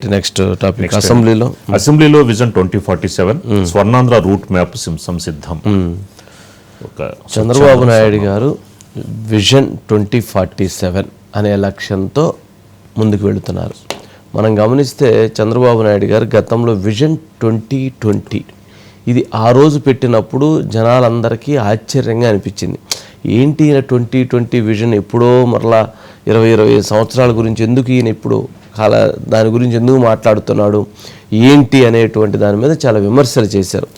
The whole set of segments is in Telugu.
నెక్స్ట్ టాపిక్ అసెంబ్లీలో అసెంబ్లీలో vision twenty forty seven Swarnandhra route map sim- సంసిద్ధం ఒక చంద్రబాబు నాయుడు గారు విజన్ ట్వంటీ ఫార్టీ సెవెన్ అనే లక్ష్యంతో ముందుకు వెళుతున్నారు. మనం గమనిస్తే చంద్రబాబు నాయుడు గారు గతంలో విజన్ ట్వంటీ ట్వంటీ ఇది ఆ రోజు పెట్టినప్పుడు జనాలందరికీ ఆశ్చర్యంగా అనిపించింది. ఏంటి ఈయన ట్వంటీ ట్వంటీ విజన్ ఎప్పుడో మరలా ఇరవై ఇరవై సంవత్సరాల గురించి ఎందుకు ఈయన ఇప్పుడు కాల దాని గురించి ఎందుకు మాట్లాడుతున్నాడు ఏంటి అనేటువంటి దాని మీద చాలా విమర్శలు చేశారు.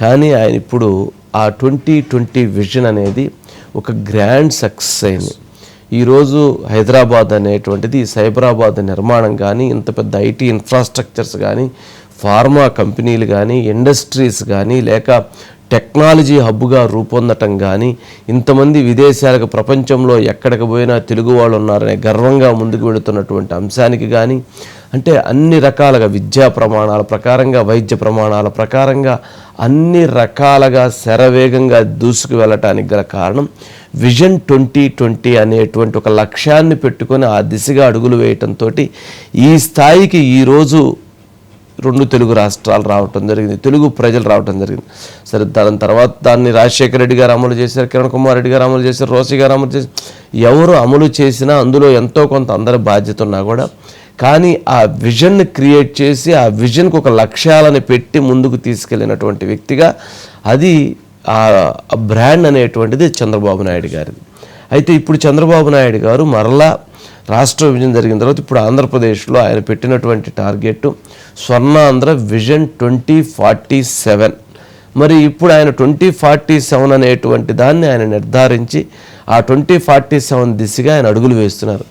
కానీ ఆయన ఇప్పుడు ఆ ట్వంటీ ట్వంటీ విజన్ అనేది ఒక గ్రాండ్ సక్సెస్ అయింది. ఈరోజు హైదరాబాద్ అనేటువంటిది సైబరాబాద్ నిర్మాణం కానీ ఇంత పెద్ద ఐటీ ఇన్ఫ్రాస్ట్రక్చర్స్ కానీ ఫార్మా కంపెనీలు కానీ ఇండస్ట్రీస్ కానీ లేక టెక్నాలజీ హబ్గా రూపొందటం కానీ ఇంతమంది విదేశాలకు ప్రపంచంలో ఎక్కడికి పోయినా తెలుగు వాళ్ళు ఉన్నారనే గర్వంగా ముందుకు వెళుతున్నటువంటి అంశానికి కానీ అంటే అన్ని రకాలుగా విద్యా ప్రమాణాల ప్రకారంగా వైద్య ప్రమాణాల ప్రకారంగా అన్ని రకాలుగా శరవేగంగా దూసుకు వెళ్ళటానికి గల కారణం విజన్ ట్వంటీ ట్వంటీ అనేటువంటి ఒక లక్ష్యాన్ని పెట్టుకొని ఆ దిశగా అడుగులు వేయటంతో ఈ స్థాయికి ఈరోజు రెండు తెలుగు రాష్ట్రాలు రావటం జరిగింది తెలుగు ప్రజలు రావటం జరిగింది. సరే దాని తర్వాత దాన్ని రాజశేఖర రెడ్డి గారు అమలు చేశారు కిరణ్ కుమార్ రెడ్డి గారు అమలు చేశారు రోసి గారు అమలు చేశారు. ఎవరు అమలు చేసినా అందులో ఎంతో కొంత అందరి బాధ్యత ఉన్నా కూడా కానీ ఆ విజన్ని క్రియేట్ చేసి ఆ విజన్కి ఒక లక్ష్యాలను పెట్టి ముందుకు తీసుకెళ్ళినటువంటి వ్యక్తిగా అది ఆ బ్రాండ్ అనేటువంటిది చంద్రబాబు నాయుడు గారిది. అయితే ఇప్పుడు చంద్రబాబు నాయుడు గారు మరలా రాష్ట్ర విభజన జరిగిన తర్వాత ఇప్పుడు ఆంధ్రప్రదేశ్లో ఆయన పెట్టినటువంటి target Swarnandhra vision twenty forty seven. మరి ఇప్పుడు ఆయన ట్వంటీ ఫార్టీ సెవెన్ అనేటువంటి దాన్ని ఆయన నిర్ధారించి ఆ ట్వంటీ ఫార్టీ సెవెన్ దిశగా ఆయన అడుగులు వేస్తున్నారు.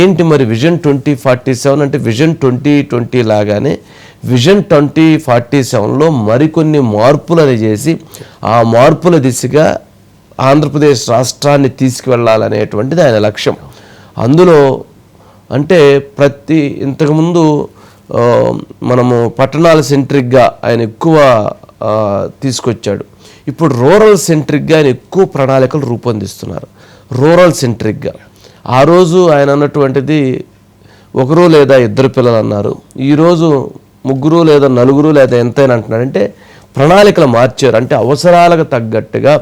ఏంటి మరి విజన్ ట్వంటీ ఫార్టీ సెవెన్ అంటే విజన్ ట్వంటీ ట్వంటీ లాగానే విజన్ ట్వంటీ ఫార్టీ సెవెన్లో మరికొన్ని మార్పులను చేసి ఆ మార్పుల దిశగా ఆంధ్రప్రదేశ్ రాష్ట్రాన్ని తీసుకువెళ్ళాలనేటువంటిది ఆయన లక్ష్యం. అందులో అంటే ప్రతి ఇంతకుముందు మనము పట్టణాల సెంట్రిక్గా ఆయన ఎక్కువ తీసుకొచ్చాడు. ఇప్పుడు రూరల్ సెంట్రిక్గా ఆయన ఎక్కువ ప్రణాళికలు రూపొందిస్తున్నారు. రూరల్ సెంట్రిక్గా. ఆ రోజు ఆయన అన్నటువంటిది ఒకరు లేదా ఇద్దరు పిల్లలు అన్నారు. ఈరోజు ముగ్గురు లేదా నలుగురు లేదా ఎంతైనా అంటున్నారంటే అంటే ప్రణాళికలు మార్చారు. అంటే అవసరాలకు తగ్గట్టుగా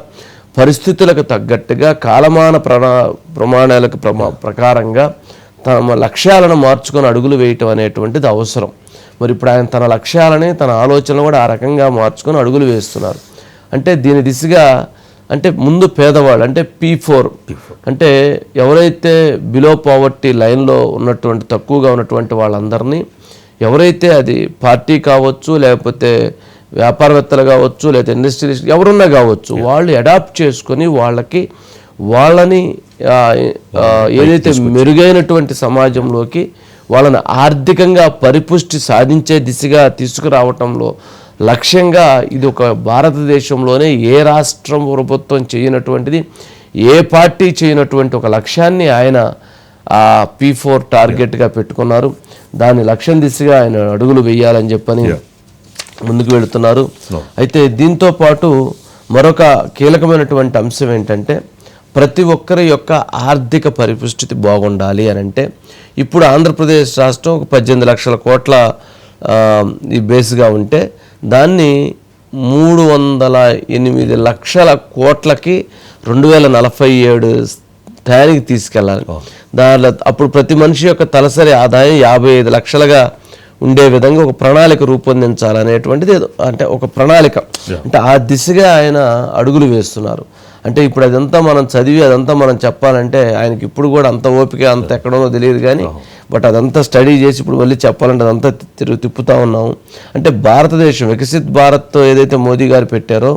పరిస్థితులకు తగ్గట్టుగా కాలమాన ప్రణా ప్రమాణాలకు ప్రమా ప్రకారంగా తమ లక్ష్యాలను మార్చుకొని అడుగులు వేయటం అనేటువంటిది అవసరం. మరి ఇప్పుడు ఆయన తన లక్ష్యాలని తన ఆలోచనలు కూడా ఆ రకంగా మార్చుకొని అడుగులు వేస్తున్నారు. అంటే దీని దిశగా అంటే ముందు పేదవాళ్ళు అంటే పీ ఫోర్ అంటే ఎవరైతే బిలో పావర్టీ లైన్లో ఉన్నటువంటి తక్కువగా ఉన్నటువంటి వాళ్ళందరినీ ఎవరైతే అది పార్టీ కావచ్చు లేకపోతే వ్యాపారవేత్తలు కావచ్చు లేదా ఇండస్ట్రియలిస్ట్ ఎవరున్నా కావచ్చు వాళ్ళు అడాప్ట్ చేసుకొని వాళ్ళకి వాళ్ళని ఏదైతే మెరుగైనటువంటి సమాజంలోకి వాళ్ళని ఆర్థికంగా పరిపుష్టి సాధించే దిశగా తీసుకురావటంలో లక్ష్యంగా ఇది ఒక భారతదేశంలోనే ఏ రాష్ట్రం ప్రభుత్వం చేయనటువంటిది ఏ పార్టీ చేయనటువంటి ఒక లక్ష్యాన్ని ఆయన పీ ఫోర్ టార్గెట్గా పెట్టుకున్నారు. దాని లక్ష్యం దిశగా ఆయన అడుగులు వేయాలని చెప్పని ముందుకు వెళుతున్నారు. అయితే దీంతో పాటు మరొక కీలకమైనటువంటి అంశం ఏంటంటే ప్రతి ఒక్కరి యొక్క ఆర్థిక పరిపుష్టితి బాగుండాలి అని అంటే ఇప్పుడు ఆంధ్రప్రదేశ్ రాష్ట్రం ఒక పద్దెనిమిది లక్షల కోట్ల ఈ బేస్గా ఉంటే దాన్ని మూడు వందల ఎనిమిది లక్షల కోట్లకి రెండు వేల నలభై ఏడు స్థాయికి తీసుకెళ్ళాలి. దానిలో అప్పుడు ప్రతి మనిషి యొక్క తలసరి ఆదాయం యాభై ఐదు లక్షలుగా ఉండే విధంగా ఒక ప్రణాళిక రూపొందించాలనేటువంటిది ఏదో అంటే ఒక ప్రణాళిక. అంటే ఆ దిశగా ఆయన అడుగులు వేస్తున్నారు. అంటే ఇప్పుడు అదంతా మనం చదివి అదంతా మనం చెప్పాలంటే ఆయనకి ఇప్పుడు కూడా అంత ఓపిక అంత ఎక్కడో తెలియదు కానీ బట్ అదంతా స్టడీ చేసి ఇప్పుడు మళ్ళీ చెప్పాలంటే అదంతా తిరుగు తిప్పుతా ఉన్నాము. అంటే భారతదేశం వికసిత్ భారత్ ఏదైతే మోదీ గారు పెట్టారో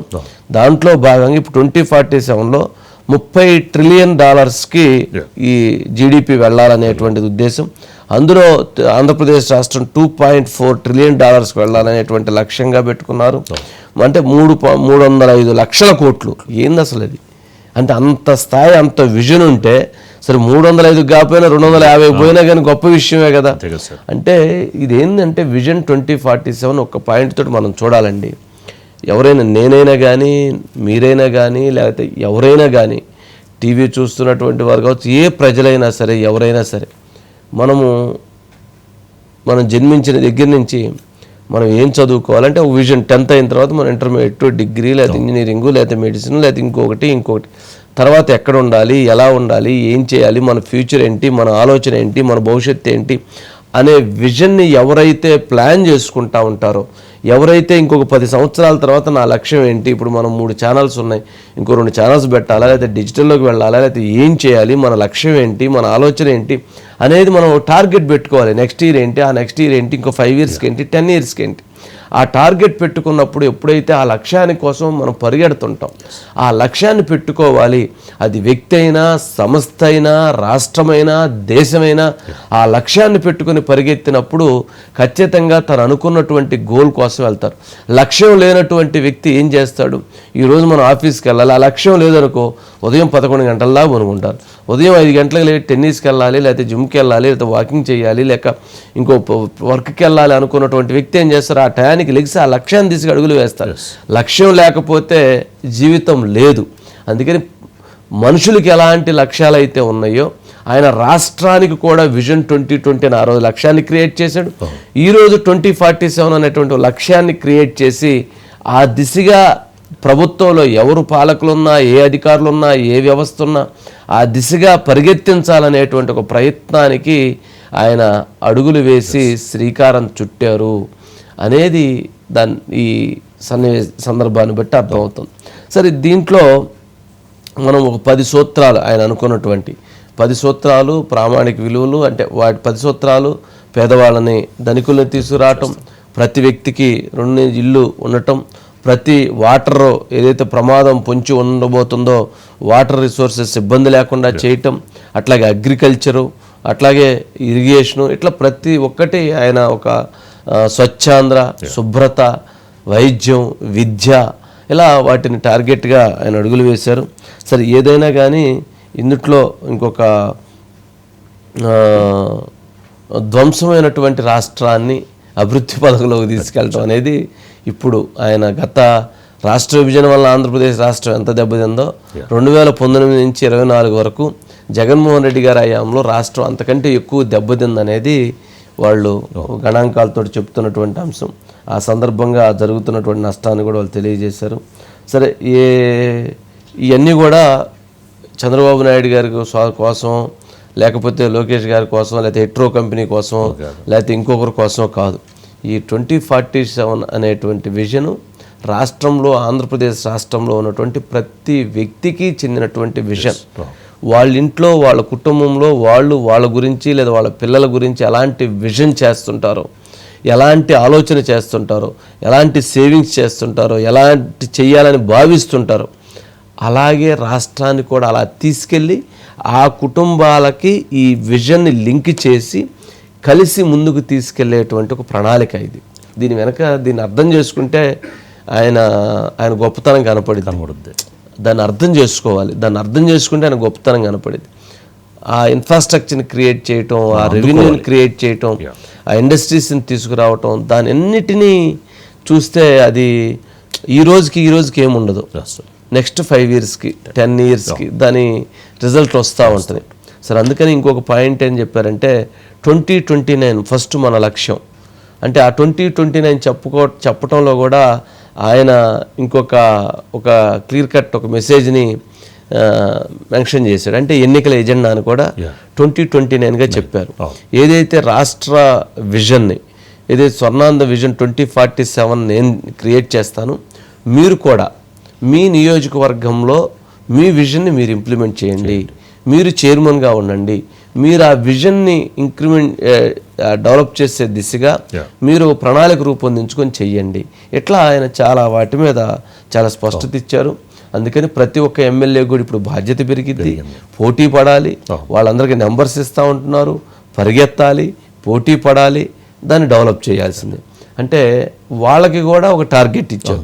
దాంట్లో భాగంగా ఇప్పుడు ట్వంటీ ఫార్టీ సెవెన్లో ముప్పై ట్రిలియన్ డాలర్స్కి ఈ జీడిపి వెళ్ళాలనేటువంటిది ఉద్దేశం. అందులో ఆంధ్రప్రదేశ్ రాష్ట్రం టూ పాయింట్ ఫోర్ ట్రిలియన్ డాలర్స్కి వెళ్ళాలనేటువంటి లక్ష్యంగా పెట్టుకున్నారు. అంటే మూడు పా- మూడు వందల ఐదు లక్షల కోట్లు. ఏంది అసలు అది? అంటే అంత స్థాయి అంత విజన్ ఉంటే సరే మూడు వందల ఐదు కాకపోయినా రెండు వందల యాభై పోయినా కానీ గొప్ప విషయమే కదా. అంటే ఇది ఏంటంటే విజన్ ట్వంటీ ఫార్టీ సెవెన్ ఒక పాయింట్ తోటి మనం చూడాలండి. ఎవరైనా నేనైనా కానీ మీరైనా కానీ లేకపోతే ఎవరైనా కానీ టీవీ చూస్తున్నటువంటి వారు కావచ్చు ఏ ప్రజలైనా సరే ఎవరైనా సరే మనము మనం జన్మించిన దగ్గర నుంచి మనం ఏం చదువుకోవాలంటే ఒక విజన్ టెన్త్ అయిన తర్వాత మనం ఇంటర్మీడియట్ డిగ్రీ లేదా ఇంజనీరింగ్ లేదా మెడిసిన్ లేదా ఇంకొకటి ఇంకొకటి. తర్వాత ఎక్కడ ఉండాలి ఎలా ఉండాలి ఏం చేయాలి మన ఫ్యూచర్ ఏంటి మన ఆలోచన ఏంటి మన భవిష్యత్తు ఏంటి అనే విజన్ని ఎవరైతే ప్లాన్ చేసుకుంటా ఉంటారో ఎవరైతే ఇంకొక పది సంవత్సరాల తర్వాత నా లక్ష్యం ఏంటి ఇప్పుడు మనం మూడు ఛానల్స్ ఉన్నాయి ఇంకో రెండు ఛానల్స్ పెట్టాలా లేకపోతే డిజిటల్లోకి వెళ్ళాలా లేకపోతే ఏం చేయాలి మన లక్ష్యం ఏంటి మన ఆలోచన ఏంటి అనేది మనం టార్గెట్ పెట్టుకోవాలి. నెక్స్ట్ ఇయర్ ఏంటి ఆ నెక్స్ట్ ఇయర్ ఏంటి ఇంకో ఫైవ్ ఇయర్స్కి ఏంటి టెన్ ఇయర్స్కి ఏంటి. ఆ టార్గెట్ పెట్టుకున్నప్పుడు ఎప్పుడైతే ఆ లక్ష్యాని కోసం మనం పరిగెడుతుంటాం ఆ లక్ష్యాన్ని పెట్టుకోవాలి. అది వ్యక్తి అయినా సంస్థ అయినా రాష్ట్రమైనా దేశమైనా ఆ లక్ష్యాన్ని పెట్టుకుని పరిగెత్తినప్పుడు ఖచ్చితంగా తను అనుకున్నటువంటి గోల్ కోసం వెళ్తారు. లక్ష్యం లేనటువంటి వ్యక్తి ఏం చేస్తాడు? ఈరోజు మనం ఆఫీస్కి వెళ్ళాలి. ఆ లక్ష్యం లేదనుకో ఉదయం పదకొండు గంటల దాకా కొనుక్కుంటారు ఉదయం ఐదు గంటలకు లేచి టెన్నిస్కి వెళ్ళాలి లేకపోతే జిమ్కి వెళ్ళాలి లేకపోతే వాకింగ్ చేయాలి లేక ఇంకో వర్క్కి వెళ్ళాలి అనుకున్నటువంటి వ్యక్తి ఏం చేస్తారు? ఆ టయానికి లెగిసి ఆ లక్ష్యాన్ని తీసుకు అడుగులు వేస్తారు. లక్ష్యం లేకపోతే జీవితం లేదు. అందుకని మనుషులకి ఎలాంటి లక్ష్యాలు అయితే ఉన్నాయో ఆయన రాష్ట్రానికి కూడా విజన్ ట్వంటీ ట్వంటీ అని ఆ రోజు లక్ష్యాన్ని క్రియేట్ చేశాడు. ఈ రోజు ట్వంటీ ఫార్టీ సెవెన్ అనేటువంటి లక్ష్యాన్ని క్రియేట్ చేసి ఆ దిశగా ప్రభుత్వంలో ఎవరు పాలకులున్నా ఏ అధికారులు ఉన్నా ఏ వ్యవస్థ ఉన్నా ఆ దిశగా పరిగెత్తించాలనేటువంటి ఒక ప్రయత్నానికి ఆయన అడుగులు వేసి శ్రీకారం చుట్టారు అనేది దాని ఈ సన్నివే సందర్భాన్ని బట్టి అర్థమవుతుంది. సరే దీంట్లో మనం ఒక పది సూత్రాలు ఆయన అనుకున్నటువంటి పది సూత్రాలు ప్రామాణిక విలువలు అంటే వాటి పది సూత్రాలు పేదవాళ్ళని ధనికులను తీసుకురావటం ప్రతి వ్యక్తికి రెండు ఇల్లు ఉండటం ప్రతి వాటర్ ఏదైతే ప్రమాదం పొంచి ఉండబోతుందో వాటర్ రిసోర్సెస్ ఇబ్బంది లేకుండా చేయటం అట్లాగే అగ్రికల్చరు అట్లాగే ఇరిగేషను ఇట్లా ప్రతి ఒక్కటి ఆయన ఒక స్వచ్ఛాంధ్ర శుభ్రత వైద్యం విద్య ఇలా వాటిని టార్గెట్గా ఆయన అడుగులు వేశారు. సరే ఏదైనా కానీ ఇందుట్లో ఇంకొక ధ్వంసమైనటువంటి రాష్ట్రాన్ని అభివృద్ధి పథకంలోకి తీసుకెళ్ళడం అనేది ఇప్పుడు ఆయన గత రాష్ట్ర విభజన వల్ల ఆంధ్రప్రదేశ్ రాష్ట్రం ఎంత దెబ్బతిందో రెండు వేల పంతొమ్మిది నుంచి ఇరవై నాలుగు వరకు జగన్మోహన్ రెడ్డి గారి హయాంలో రాష్ట్రం అంతకంటే ఎక్కువ దెబ్బతిందనేది వాళ్ళు గణాంకాలతో చెప్తున్నటువంటి అంశం. ఆ సందర్భంగా జరుగుతున్నటువంటి నష్టాన్ని కూడా వాళ్ళు తెలియజేశారు. సరే ఏ ఇవన్నీ కూడా చంద్రబాబు నాయుడు గారి కోసం లేకపోతే లోకేష్ గారి కోసం లేకపోతే హెట్రో కంపెనీ కోసం లేకపోతే ఇంకొకరి కోసం కాదు. ఈ ట్వంటీ ఫార్టీ సెవెన్ అనేటువంటి విజను రాష్ట్రంలో ఆంధ్రప్రదేశ్ రాష్ట్రంలో ఉన్నటువంటి ప్రతి వ్యక్తికి చెందినటువంటి విజన్. వాళ్ళ ఇంట్లో వాళ్ళ కుటుంబంలో వాళ్ళు వాళ్ళ గురించి లేదా వాళ్ళ పిల్లల గురించి ఎలాంటి విజన్ చేస్తుంటారో ఎలాంటి ఆలోచన చేస్తుంటారో ఎలాంటి సేవింగ్స్ చేస్తుంటారో ఎలాంటి చేయాలని భావిస్తుంటారో అలాగే రాష్ట్రాన్ని కూడా అలా తీసుకెళ్ళి ఆ కుటుంబాలకి ఈ విజన్ని లింక్ చేసి కలిసి ముందుకు తీసుకెళ్ళేటువంటి ఒక ప్రణాళిక ఇది. దీని వెనక దీన్ని అర్థం చేసుకుంటే ఆయన ఆయన గొప్పతనం కనపడింది. కనబడుద్ది. దాన్ని అర్థం చేసుకోవాలి. దాన్ని అర్థం చేసుకుంటే ఆయన గొప్పతనం కనపడింది. ఆ ఇన్ఫ్రాస్ట్రక్చర్ని క్రియేట్ చేయటం ఆ రెవెన్యూని క్రియేట్ చేయటం ఆ ఇండస్ట్రీస్ని తీసుకురావటం దాని అన్నిటినీ చూస్తే అది ఈ రోజుకి ఈ రోజుకి ఏముండదు నెక్స్ట్ ఫైవ్ ఇయర్స్కి టెన్ ఇయర్స్కి దాని రిజల్ట్ వస్తూ ఉంటుంది. సరే అందుకని ఇంకొక పాయింట్ ఏం చెప్పారంటే ట్వంటీ ట్వంటీ నైన్ ఫస్ట్ మన లక్ష్యం. అంటే ఆ ట్వంటీ ట్వంటీ నైన్ చెప్పుకో చెప్పటంలో కూడా ఆయన ఇంకొక ఒక క్లియర్ కట్ ఒక మెసేజ్ని మెన్షన్ చేశాడు. అంటే ఎన్నికల ఎజెండా అని కూడా ట్వంటీ ట్వంటీ నైన్గా చెప్పారు. ఏదైతే రాష్ట్ర విజన్ని ఏదైతే Swarnandhra vision twenty forty seven నేను క్రియేట్ చేస్తాను మీరు కూడా మీ నియోజకవర్గంలో మీ విజన్ని మీరు ఇంప్లిమెంట్ చేయండి. మీరు చైర్మన్గా ఉండండి. మీరు ఆ విజన్ని ఇంక్రిమెంట్ డెవలప్ చేసే దిశగా మీరు ప్రణాళిక రూపొందించుకొని చెయ్యండి. ఇట్లా ఆయన చాలా వాటి మీద చాలా స్పష్టత ఇచ్చారు. అందుకని ప్రతి ఒక్క ఎమ్మెల్యే కూడా ఇప్పుడు బాధ్యత పెరిగిద్ది. పోటీ పడాలి. వాళ్ళందరికీ నెంబర్స్ ఇస్తూ ఉంటున్నారు. పరిగెత్తాలి. పోటీ పడాలి. దాన్ని డెవలప్ చేయాల్సిందే. అంటే వాళ్ళకి కూడా ఒక టార్గెట్ ఇచ్చారు.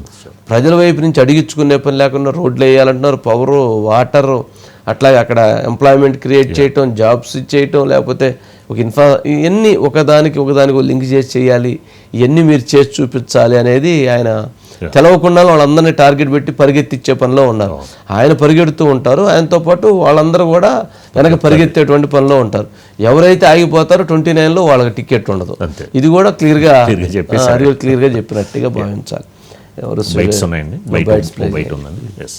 ప్రజల వైపు నుంచి అడిగించుకునే పని లేకుండా రోడ్లు వేయాలంటున్నారు. పవరు వాటరు అట్లాగే అక్కడ ఎంప్లాయ్మెంట్ క్రియేట్ చేయటం జాబ్స్ ఇచ్చేయటం లేకపోతే ఒక ఇన్ఫ్రా ఇవన్నీ ఒకదానికి ఒకదానికి లింక్ చేసి చేయాలి ఇవన్నీ మీరు చేసి చూపించాలి అనేది ఆయన తెలవకుండా వాళ్ళందరినీ టార్గెట్ పెట్టి పరిగెత్తిచ్చే పనిలో ఉన్నారు. ఆయన పరిగెడుతూ ఉంటారు. ఆయనతో పాటు వాళ్ళందరూ కూడా వెనక పరిగెత్తేటువంటి పనిలో ఉంటారు. ఎవరైతే ఆగిపోతారో ట్వంటీ నైన్లో వాళ్ళకి టికెట్ ఉండదు. ఇది కూడా క్లియర్గా. క్లియర్గా చెప్పినట్టుగా భావించాలి. ఎవరు బైట్స్ ఉన్నాయండి. బయట ఉందండి. ఎస్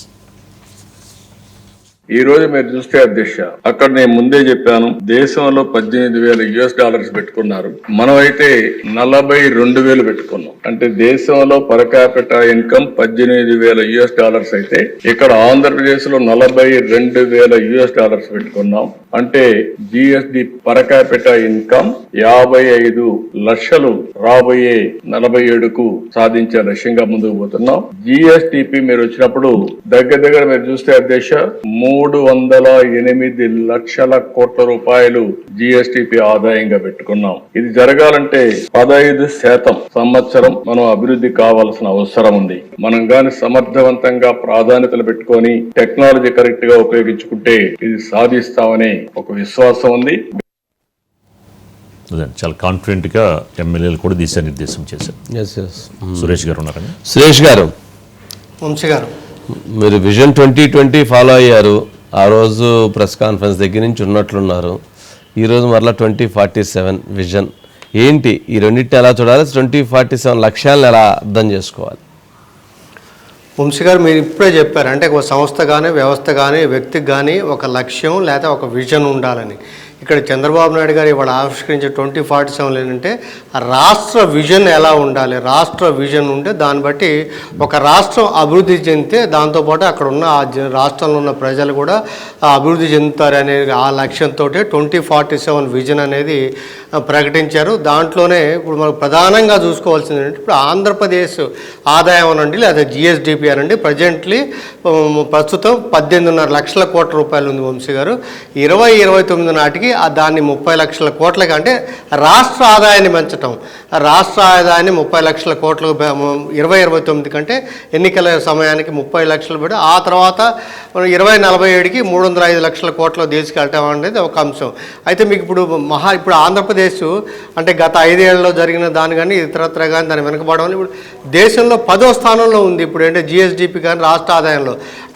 ఈ రోజు మీరు చూస్తే అధ్యక్ష అక్కడ నేను ముందే చెప్పాను దేశంలో పద్దెనిమిది వేల యుఎస్ డాలర్స్ పెట్టుకున్నారు. మనం అయితే నలభై రెండు వేలు పెట్టుకున్నాం. అంటే దేశంలో పర్ క్యాపిటల్ ఇన్కమ్ పద్దెనిమిది వేల యుఎస్ డాలర్స్ అయితే ఇక్కడ ఆంధ్రప్రదేశ్లో నలభై రెండు వేల యుఎస్ డాలర్స్ పెట్టుకున్నాం. అంటే జిఎస్డి పర్ క్యాపిటల్ ఇన్కమ్ యాభై ఐదు లక్షలు రాబోయే నలభై ఏడుకు సాధించే లక్ష్యంగా ముందుకు పోతున్నాం. జిఎస్టిపి మీరు వచ్చినప్పుడు దగ్గర దగ్గర మీరు చూస్తే అధ్యక్ష మూడు వందల ఎనిమిది లక్షల కోట్ల రూపాయలు జిఎస్టిపి ఆదాయంగా పెట్టుకున్నాం. ఇది జరగాలంటే పదహైదు శాతం సంవత్సరం మనం అభివృద్ధి కావాల్సిన అవసరం ఉంది. మనం గాని సమర్థవంతంగా ప్రాధాన్యతలు పెట్టుకొని టెక్నాలజీ కరెక్ట్గా ఉపయోగించుకుంటే ఇది సాధిస్తామనే ఒక విశ్వాసం ఉంది. చాలా కాన్ఫిడెంట్గా ఎమ్మెల్యేలు కూడా దిశానిర్దేశం చేశారు. ఎస్ ఎస్ సురేష్ గారు ఉన్నారండి సురేష్ గారు. వంశీ గారు. మీరు విజన్ ట్వంటీ ట్వంటీ ఫాలో అయ్యారు. ఆ రోజు ప్రెస్ కాన్ఫరెన్స్ దగ్గర నుంచి ఉన్నట్లున్నారు. ఈరోజు మరలా ట్వంటీ ఫార్టీ సెవెన్ విజన్. ఏంటి? ఈ రెండింటిని ఎలా చూడాలి? ట్వంటీ ఫార్టీ సెవెన్ లక్ష్యాలను ఎలా అర్థం చేసుకోవాలి? వంశీ గారు మీరు ఇప్పుడే చెప్పారు. అంటే ఒక సంస్థ కానీ వ్యవస్థ కానీ వ్యక్తికి కానీ ఒక లక్ష్యం లేదా ఒక విజన్ ఉండాలని. ఇక్కడ చంద్రబాబు నాయుడు గారు ఇవాళ ఆవిష్కరించే ట్వంటీ ఫార్టీ సెవెన్ ఏంటంటే రాష్ట్ర విజన్ ఎలా ఉండాలి? రాష్ట్ర విజన్ ఉంటే దాన్ని బట్టి ఒక రాష్ట్రం అభివృద్ధి చెందితే దాంతోపాటు అక్కడ ఉన్న ఆ జ- రాష్ట్రంలో ఉన్న ప్రజలు కూడా అభివృద్ధి చెందుతారు అనే ఆ లక్ష్యంతో ట్వంటీ ఫార్టీ సెవెన్ విజన్ అనేది ప్రకటించారు. దాంట్లోనే ఇప్పుడు మనకు ప్రధానంగా చూసుకోవాల్సింది ఏంటంటే ఇప్పుడు ఆంధ్రప్రదేశ్ ఆదాయం అనండి లేదా జిఎస్డిపి అనండి ప్రజెంట్లీ ప్రస్తుతం పద్దెనిమిదిన్నర లక్షల కోట్ల రూపాయలు ఉంది వంశీ గారు. ఇరవై ఇరవై తొమ్మిది నాటికి ఆ దాన్ని ముప్పై లక్షల కోట్లకి అంటే రాష్ట్ర ఆదాయాన్ని పెంచటం. రాష్ట్ర ఆదాయాన్ని ముప్పై లక్షల కోట్లకు ఇరవై ఇరవై తొమ్మిది కంటే ఎన్నికల సమయానికి ముప్పై లక్షలు పెట్టి ఆ తర్వాత మనం ఇరవై నలభై ఏడుకి మూడు వందల ఐదు లక్షల కోట్లు తీసుకెళ్ళటం అనేది ఒక అంశం. అయితే మీకు ఇప్పుడు మహా ఇప్పుడు ఆంధ్రప్రదేశ్ అంటే గత ఐదేళ్ళలో జరిగిన దాని కానీ ఇతరత్ర కానీ దాని వెనకబడడం ఇప్పుడు దేశంలో పదో స్థానంలో ఉంది ఇప్పుడు అంటే జిఎస్డిపి కానీ రాష్ట్ర ఆదాయంలో.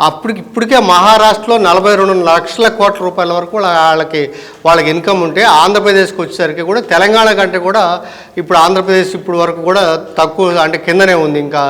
అప్పటికి ఇప్పటికే మహారాష్ట్రలో నలభై రెండు లక్షల కోట్ల రూపాయల వరకు వాళ్ళకి వాళ్ళకి ఇన్కమ్ ఉంటే ఆంధ్రప్రదేశ్కి వచ్చేసరికి కూడా తెలంగాణ కంటే కూడా ఇప్పుడు ఆంధ్రప్రదేశ్ ఇప్పుడు వరకు కూడా తక్కువ అంటే కిందనే ఉంది. ఇంకా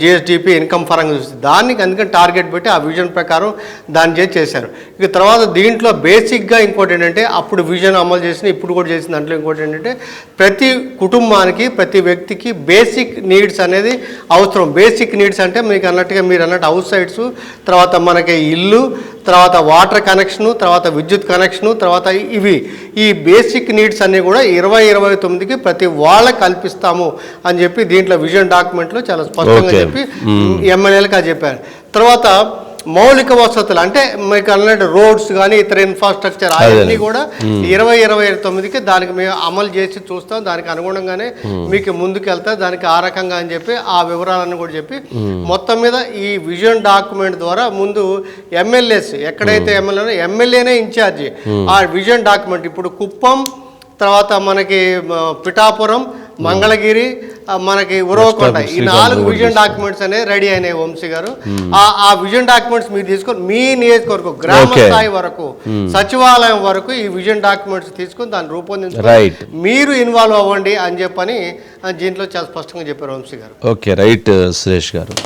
జిఎస్డిపి ఇన్కమ్ పరంగా చూస్తే దానికి అందుకని టార్గెట్ పెట్టి ఆ విజన్ ప్రకారం దాన్ని చేసి చేశారు. ఇక తర్వాత దీంట్లో బేసిక్గా ఇంకోటి ఏంటంటే అప్పుడు విజన్ అమలు చేసిన ఇప్పుడు కూడా చేసిన దాంట్లో ఇంకోటి ఏంటంటే ప్రతి కుటుంబానికి ప్రతి వ్యక్తికి బేసిక్ నీడ్స్ అనేది అవసరం. బేసిక్ నీడ్స్ అంటే మీకు అన్నట్టుగా మీరు అన్నట్టు హౌస్ సైడ్స్ తర్వాత మనకి ఇల్లు తర్వాత వాటర్ కనెక్షను తర్వాత విద్యుత్ కనెక్షను తర్వాత ఇవి. ఈ బేసిక్ నీడ్స్ అన్నీ కూడా ఇరవై ఇరవై తొమ్మిదికి ప్రతి వాళ్ళకి కల్పిస్తాము అని చెప్పి దీంట్లో విజన్ డాక్యుమెంట్లో చాలా స్పష్టంగా. చెప్పి ఎమ్మెల్యేలకు అది చెప్పారు. తర్వాత మౌలిక వసతులు అంటే మీకు అన్నట్టు రోడ్స్ కానీ ఇతర ఇన్ఫ్రాస్ట్రక్చర్ అవన్నీ కూడా ఇరవై ఇరవై తొమ్మిదికి దానికి మేము అమలు చేసి చూస్తాం. దానికి అనుగుణంగానే మీకు ముందుకు వెళ్తా దానికి ఆ రకంగా అని చెప్పి ఆ వివరాలను కూడా చెప్పి మొత్తం మీద ఈ విజన్ డాక్యుమెంట్ ద్వారా ముందు ఎమ్మెల్యేస్ ఎక్కడైతే ఎమ్మెల్యే ఎమ్మెల్యేనే ఇన్ఛార్జి ఆ విజన్ డాక్యుమెంట్ ఇప్పుడు కుప్పం తర్వాత మనకి పిఠాపురం మంగళగిరి మనకి ఉరవకొండ. ఈ నాలుగు విజన్ డాక్యుమెంట్స్ అనేవి రెడీ అయినాయి వంశీ గారు. ఆ ఆ విజన్ డాక్యుమెంట్స్ మీరు తీసుకొని మీ నియోజకవర్గం గ్రామ. స్థాయి వరకు సచివాలయం వరకు ఈ విజన్ డాక్యుమెంట్స్ తీసుకొని దాన్ని రూపొందించుకొని. మీరు ఇన్వాల్వ్ అవ్వండి అని చెప్పని దీంట్లో చాలా స్పష్టంగా చెప్పారు వంశీ గారు. ఓకే రైట్ సురేష్ గారు.